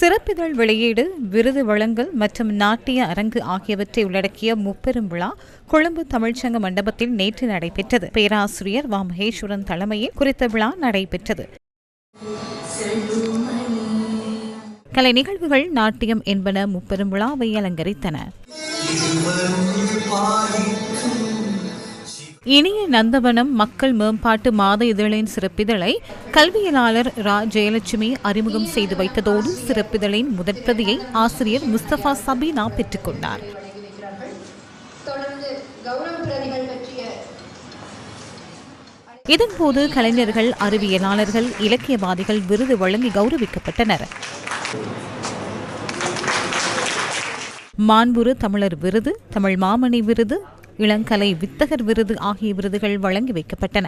சிறப்பிதழ் வெளியீடு விருது வழங்கல் மற்றும் நாட்டிய அரங்கு ஆகியவற்றை உள்ளடக்கிய முப்பெரும் விழா கொழும்பு தமிழ்ச்சங்க மண்டபத்தில் நேற்று நடைபெற்றது. பேராசிரியர் வா. மகேஸ்வரன் தலைமையில் குறித்த விழா நடைபெற்றது. கலை நிகழ்வுகள் நாட்டியம் என்பன முப்பெரும் விழாவை அலங்கரித்தன. இனிய நந்தவனம் மக்கள் மேம்பாட்டு மாத இதழின் சிறப்பிதழை கல்வியலாளர் ரா. ஜெயலட்சுமி அறிமுகம் செய்து வைத்ததோடு சிறப்பிதழின் முதற் பிரதியை ஆசிரியர் முஸ்தபா சபீனா பெற்றுக்கொண்டார். இதன்போது கலைஞர்கள் அறிவியலாளர்கள் இலக்கியவாதிகள் விருது வழங்கி கௌரவிக்கப்பட்டனர். மாண்புரு தமிழர் விருது தமிழ் மாமணி விருது இளங்கலை வித்தகர் விருது ஆகிய விருதுகள் வழங்கி வைக்கப்பட்டன.